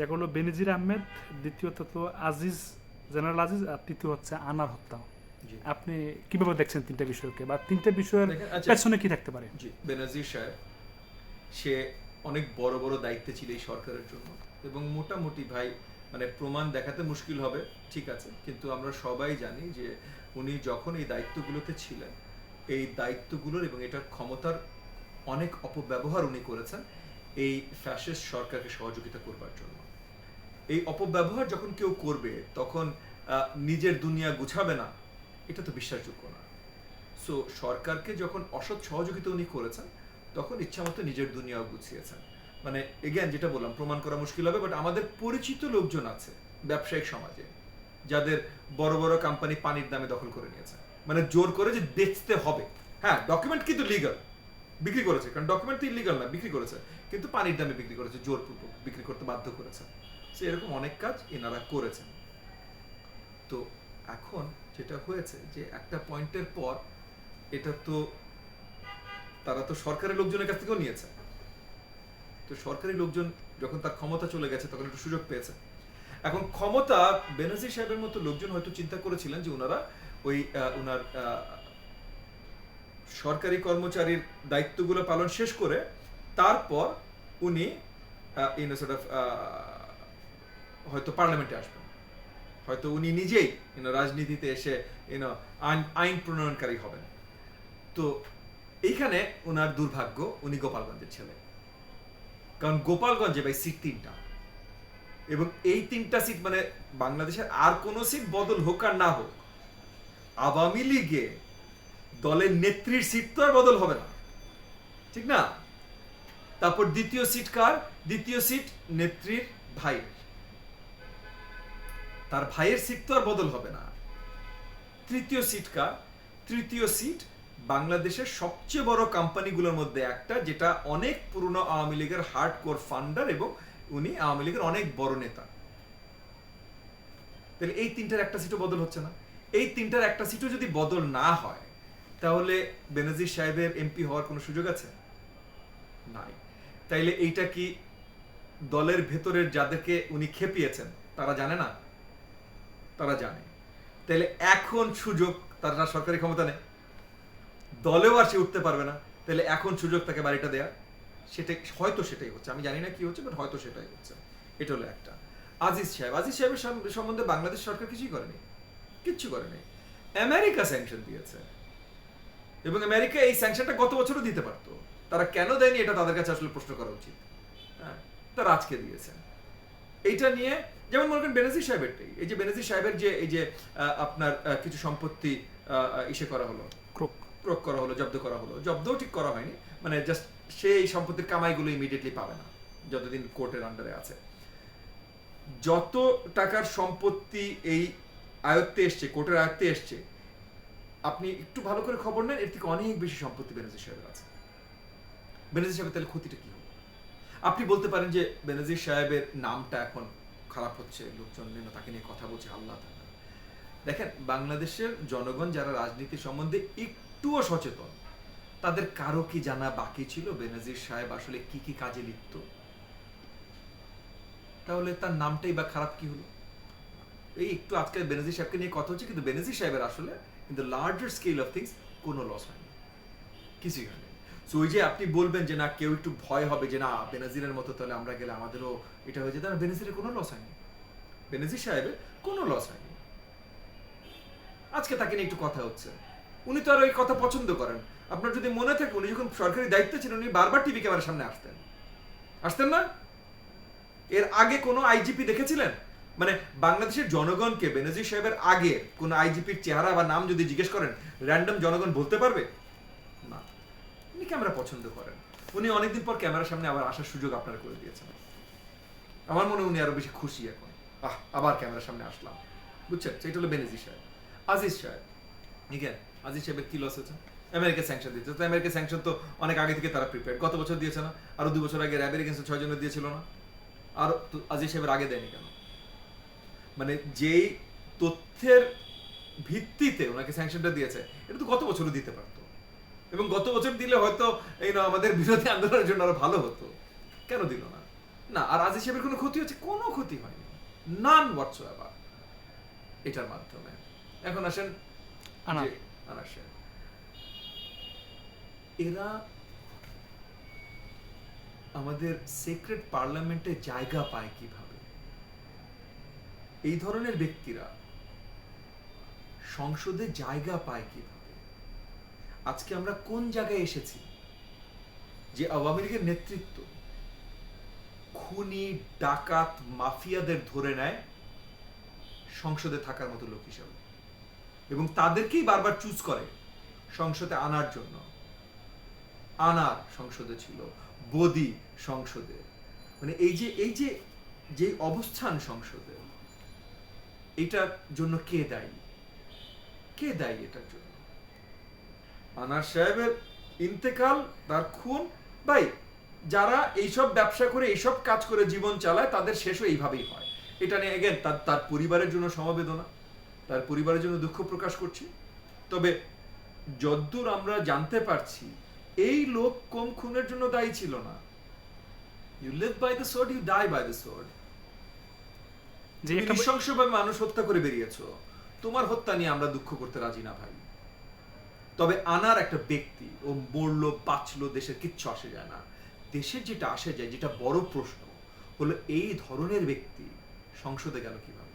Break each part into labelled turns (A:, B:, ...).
A: এক হলো বেনজির আহমেদ দ্বিতীয়ত তো আজিজ জেনারেল আজিজ আর তৃতীয় হচ্ছে আনার হত্যা। আপনি কীভাবে দেখছেন তিনটা বিষয়কে? বা তিনটা বিষয়ের
B: আচ্ছা।
A: পেছনে কি থাকতে পারে?
B: বেনাজির সাহেব সে অনেক বড় বড় দায়িত্বে ছিল এই সরকারের জন্য। এবং মোটামুটি ভাই মানে প্রমাণ দেখাতে মুশকিল হবে ঠিক আছে। কিন্তু আমরা সবাই জানি যে উনি যখন এই দায়িত্বগুলোতে ছিলেন এই দায়িত্বগুলোর এবং এটার ক্ষমতার অনেক অপব্যবহার উনি করেছেন। এই ফ্যাসিস্ট সরকারকে সহযোগিতা করবার জন্য। এই অপব্যবহার যখন কেউ করবে, তখন নিজের দুনিয়া গুছাবে না, এটা তো বিশ্বাসযোগ্য না। সো সরকারকে যখন অসৎ সহযোগিতা উনি করেছেন, তখন ইচ্ছামতো নিজের দুনিয়াও গুছিয়েছেন। মানে এগেন যেটা বললাম, প্রমাণ করা মুশকিল হবে বাট আমাদের পরিচিত লোকজন আছে, ব্যবসায়িক সমাজে, যাদের বড় বড় কোম্পানি পানির দামে দখল করে নিয়েছে। মানে জোর করে যে বেচতে হবে। হ্যাঁ ডকুমেন্ট কিন্তু লিগাল বিক্রি করেছে, কারণ ডকুমেন্ট তো ইলিগাল না, বিক্রি করেছে। কিন্তু পানির দামে বিক্রি করেছে, জোরপূর্বক বিক্রি করতে বাধ্য করেছে। সো এরকম অনেক কাজ এনারা করেছেন। তো এখন যেটা হয়েছে যে একটা পয়েন্টের পর এটা তো তারা তো সরকারি লোকজনের কাছ থেকেও নিয়েছে। তো সরকারি লোকজন যখন তার ক্ষমতা চলে গেছে, তখন একটু সুযোগ পেয়েছে। এখন ক্ষমতা বেনাজির সাহেবের মতো লোকজন হয়তো চিন্তা করেছিলেন যে ওনারা ওই ওনার সরকারি কর্মচারীর দায়িত্বগুলো পালন শেষ করে তারপর উনি ইউনো সর্ট অফ হয়তো পার্লামেন্টে আসবেন। হয়তো উনি নিজেই ইউনো রাজনীতিতে এসে ইউনো আইন আইন প্রণয়নকারী হবেন। তো এইখানে ওনার দুর্ভাগ্য, উনি গোপালগঞ্জের ছেলে। কারণ গোপালগঞ্জে ভাই সিট তিনটা। এবং এই তিনটা সিট মানে বাংলাদেশের আর কোন সিট বদল হোক আর না হোক, আওয়ামী লীগে দলের নেত্রীর সিট তো আর বদল হবে না। ঠিক না? তারপর দ্বিতীয় সিট কার? দ্বিতীয় সিট নেত্রীর ভাই তার ভাইয়ের সিট তো আর বদল হবে না। তৃতীয় সিট কার? তৃতীয় সিট বাংলাদেশের সবচেয়ে বড় কোম্পানিগুলোর মধ্যে একটা, যেটা অনেক পুরনো আওয়ামী লীগের হার্ড কোর ফান্ডার এবং উনি আওয়ামী লীগের অনেক বড় নেতা। তাহলে এই তিনটার একটা সিটও বদল হচ্ছে না। এই তিনটার একটা সিটও যদি বদল না হয় তাহলে বেনজির সাহেবের এমপি হওয়ার কোনো সুযোগ আছে? নাই। তাইলে এইটা কি দলের ভেতরের যাদেরকে উনি খেপিয়েছেন, তারা জানে না? তারা জানে। তাহলে এখন সুযোগ তারা সরকারি ক্ষমতা নেই। দলেও আর সে উঠতে পারবে না। তাহলে এখন সুযোগ তাকে বাড়িটা দেয়া। সেটাই, হয়তো সেটাই হচ্ছে। আমি জানি না কি হচ্ছে বাট হয়তো সেটাই হচ্ছে। এটা হলো একটা। আজিজ সাহেব, আজিজ সাহেবের সম্বন্ধে বাংলাদেশ সরকার কিছুই করেনি। কিচ্ছু করেনি। আমেরিকা স্যাংশন দিয়েছে। এবং আমেরিকা এই স্যাংশনটা গত বছরও দিতে পারতো। তারা কেন দেয়নি এটা তাদের কাছে আসলে প্রশ্ন করা উচিত। হ্যাঁ তারা আজকে দিয়েছেন। এইটা নিয়ে যেমন মনে করেন বেনাজির সাহেবেরটাই এই যে বেনাজির সাহেবের যে এই যে আপনার কিছু সম্পত্তি ইসে করা হলো।
A: ক্রোক।
B: করা হলো জব্দ করা হলো। জব্দও ঠিক করা হয়নি। মানে জাস্ট সেই সম্পত্তির কামাইগুলো ইমিডিয়েটলি পাবে না যতদিন কোর্টের আন্ডারে আছে। যত টাকার সম্পত্তি এই আয়ত্তে এসছে কোর্টের আয়ত্তে এসছে আপনি একটু ভালো করে খবর নেন, এর থেকে অনেক বেশি সম্পত্তি বেনাজির সাহেবের আছে। বেনাজির সাহেবের তাহলে ক্ষতিটা কি হবে? আপনি বলতে পারেন যে বেনাজির সাহেবের নামটা এখন খারাপ হচ্ছে, লোকজন যেন তাকে নিয়ে কথা বলছে, আল্লাহ দেখেন, বাংলাদেশের জনগণ যারা রাজনীতি সম্বন্ধে একটুও সচেতন, তাদের কারও কি জানা বাকি ছিল? বেনাজির সাহেব আসলে কি কি কাজে লিপ্ত? তাহলে তার নামটাই বা খারাপ কি হলো? এই একটু আজকে বেনাজির সাহেবকে নিয়ে কথা হচ্ছে, কিন্তু বেনাজির সাহেবের আসলে in the larger scale of things কোনো লস হয়নি। কিছুই হয়নি। সো ওই যে আপনি বলবেন যে না, কেউ একটু ভয় হবে যে না, বেনাজিরের মতো তাহলে আমরা গেলে আমাদেরও এটা হয়ে যেত না বেনাজিরের কোনো লস হয়নি। বেনাজির সাহেবের কোনো লস হয়নি। আজকে তাকে নিয়ে একটু কথা হচ্ছে। উনি তো আর ওই কথা পছন্দ করেন। আপনার যদি মনে থাকে, উনি যখন সরকারি দায়িত্বে ছিলেন, উনি বারবার টিভি ক্যামেরার সামনে আসতেন। আসতেন না? এর আগে কোনো আইজিপি দেখেছিলেন? মানে বাংলাদেশের জনগণকে বেনজির সাহেবের আগে কোনো আইজিপির চেহারা বা নাম যদি জিজ্ঞেস করেন র্যান্ডম জনগণ বলতে পারবে? না। উনি ক্যামেরা পছন্দ করেন। উনি অনেকদিন পর ক্যামেরার সামনে আবার আসার সুযোগ আপনারা করে দিয়েছেন। আমার মনে উনি আরও বেশি খুশি এখন। আহ, আবার ক্যামেরার সামনে আসলাম। বুঝছেন? সেটা হলো বেনজির সাহেব। আজিজ সাহেব। ঠিক আছে আজিজ সাহেবের কি লস হয়েছে? আমেরিকা স্যাংশন দিয়েছে। তো আমেরিকা স্যাংশন তো অনেক আগে থেকে তারা প্রিপেয়ার গত বছর দিয়েছে না। আরও দু বছর আগে র্যাবের এগেন্সে ছয় জনের দিয়েছিল না। আর আজিজ সাহেবের আগে দেয়নি কেন? মানে যেই তথ্যের ভিত্তিতে ওনাকে স্যাংশনটা দিয়েছে এটা তো গত বছরও দিতে পারতো। এবং গত বছর দিলে হয়তো এই না আমাদের বিরোধী আন্দোলনের জন্য আরও ভালো হতো। কেন দিল না? না আর আজিজ সাহেবের কোনো ক্ষতি হচ্ছে কোনো ক্ষতি হয়নি। নান হোয়াটসোএভার এটার মাধ্যমে। এখন আসেন
A: আনার।
B: যে সাহেব। এরা আমাদের সিক্রেট পার্লামেন্টে জায়গা পায় কীভাবে? এই ধরনের ব্যক্তিরা সংসদে জায়গা পায় কীভাবে? আজকে আমরা কোন জায়গায় এসেছি যে আওয়ামী লীগের নেতৃত্ব খুনি, ডাকাত, মাফিয়াদের ধরে নেয় সংসদে থাকার মতো লোক হিসাবে এবং তাদেরকেই বারবার চুজ করে সংসদে আনার জন্য। আনার সংসদে ছিল, বদি সংসদে। মানে এই যে এই যে যে অবস্থান সংসদে এটার জন্য কে দায়ী? কে দায়ী এটার জন্য? আনার সাহেবের ইন্তেকাল, তার খুন, ভাই, যারা এইসব ব্যবসা করে, এইসব কাজ করে জীবন চালায়, তাদের শেষও এইভাবেই হয়। এটা নিয়ে এগেন তার তার পরিবারের জন্য সমবেদনা, তার পরিবারের জন্য দুঃখ প্রকাশ করছি। তবে যদ্দূর আমরা জানতে পারছি, এই লোক কম খুনের জন্য দায়ী ছিল না। You live by the sword you die by the sword
A: যে
B: নৃশংসভাবে মানুষ হত্যা করে বেরিয়েছো। তোমার হত্যা নিয়ে আমরা দুঃখ করতে রাজি না ভাই। তবে আনার একটা ব্যক্তি ও মরলো বাঁচলো দেশের কিচ্ছু আসে যায় না। দেশের যেটা আসে যায় যেটা বড় প্রশ্ন হলো এই ধরনের ব্যক্তি সংসদে গেল কীভাবে?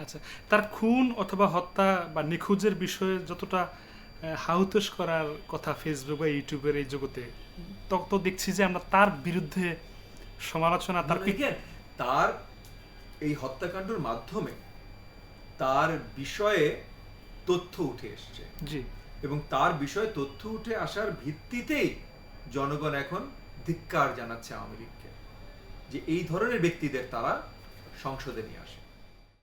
A: আচ্ছা তার খুন অথবা হত্যা বা নিখোঁজের বিষয়ে যতটা হাহুতাশ করার কথা ফেসবুক বা ইউটিউবের এই জগতে তত দেখছি যে আমরা তার বিরুদ্ধে সমালোচনা তার
B: মানে তার এই হত্যাকাণ্ডের মাধ্যমে তার বিষয়ে তথ্য উঠে এসছে।
A: জি।
B: এবং তার বিষয়ে তথ্য উঠে আসার ভিত্তিতেই জনগণ এখন ধিক্কার জানাচ্ছে আওয়ামী লীগকে যে এই ধরনের ব্যক্তিদের তারা সংসদে নিয়ে আসে।